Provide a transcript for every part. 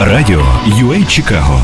Радіо UA Чикаго.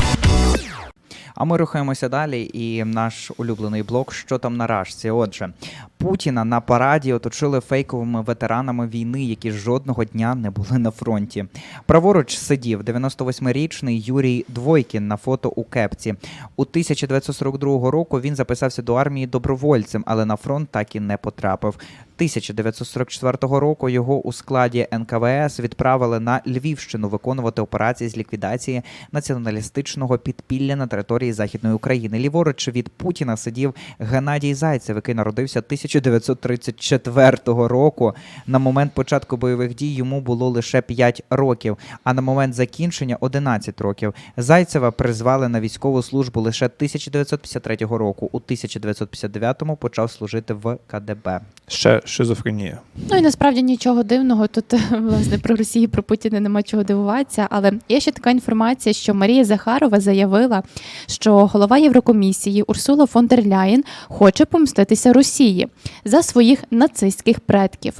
А ми рухаємося далі, і наш улюблений блок що там на рашці. Отже, Путіна на параді оточили фейковими ветеранами війни, які жодного дня не були на фронті. Праворуч сидів 98-річний Юрій Двойкін на фото у кепці. У 1942 року він записався до армії добровольцем, але на фронт так і не потрапив. 1944 року його у складі НКВС відправили на Львівщину виконувати операції з ліквідації націоналістичного підпілля на території Західної України. Ліворуч від Путіна сидів Геннадій Зайцев, який народився 1934 року. На момент початку бойових дій йому було лише 5 років, а на момент закінчення 11 років. Зайцева призвали на військову службу лише 1953 року. У 1959-му почав служити в КДБ. Ще шизофренія. Ну і насправді нічого дивного. Тут власне про Росію, про Путіна нема чого дивуватися. Але є ще така інформація, що Марія Захарова заявила, що голова Єврокомісії Урсула фон дер Ляєн хоче помститися Росії за своїх нацистських предків.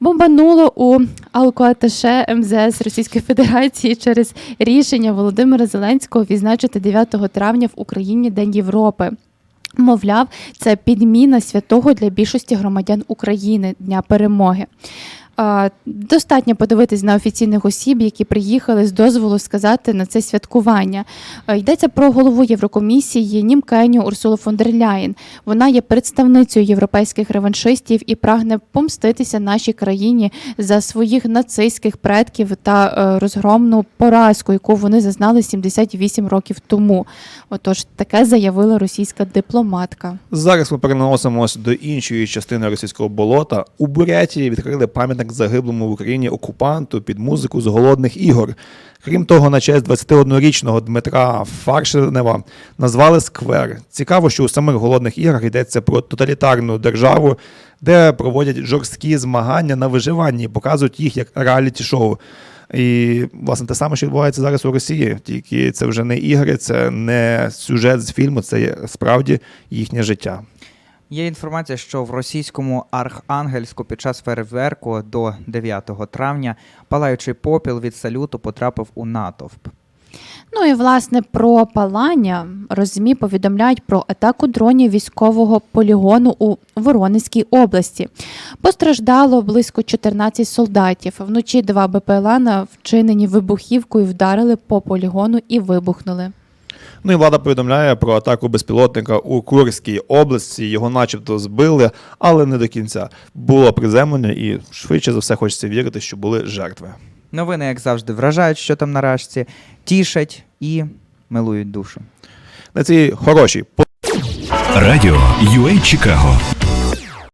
Бомбануло у Алкоаташе МЗС Російської Федерації через рішення Володимира Зеленського відзначити 9 травня в Україні День Європи. Мовляв, це підміна святого для більшості громадян України Дня перемоги. Достатньо подивитись на офіційних осіб, які приїхали з дозволу сказати на це святкування. Йдеться про голову Єврокомісії Німкеню Урсулу фон дер Ляєн. Вона є представницею європейських реваншистів і прагне помститися нашій країні за своїх нацистських предків та е, розгромну поразку, яку вони зазнали 78 років тому. Отож, таке заявила російська дипломатка. Зараз ми переносимося до іншої частини російського болота. У Бурятії відкрили пам'ятник загиблому в Україні окупанту під музику з голодних ігор. Крім того, на честь 21-річного Дмитра Фаршинева назвали сквер. Цікаво, що у самих голодних іграх йдеться про тоталітарну державу, де проводять жорсткі змагання на виживанні і показують їх як реаліті-шоу. І власне те саме, що відбувається зараз у Росії, тільки це вже не ігри, це не сюжет з фільму, це справді їхнє життя. Є інформація, що в російському Архангельську під час фейерверку до 9 травня палаючий попіл від салюту потрапив у натовп. Ну і власне про палання розмі повідомляють про атаку дронів військового полігону у Воронезькій області. Постраждало близько 14 солдатів. Вночі два БПЛА вчинені вибухівкою вдарили по полігону і вибухнули. Ну і влада повідомляє про атаку безпілотника у Курській області. Його начебто збили, але не до кінця. Було приземлення, і швидше за все хочеться вірити, що були жертви. Новини, як завжди, вражають, що там на рашці, тішать і милують душу. На цій хорошій Радіо UA Чикаго.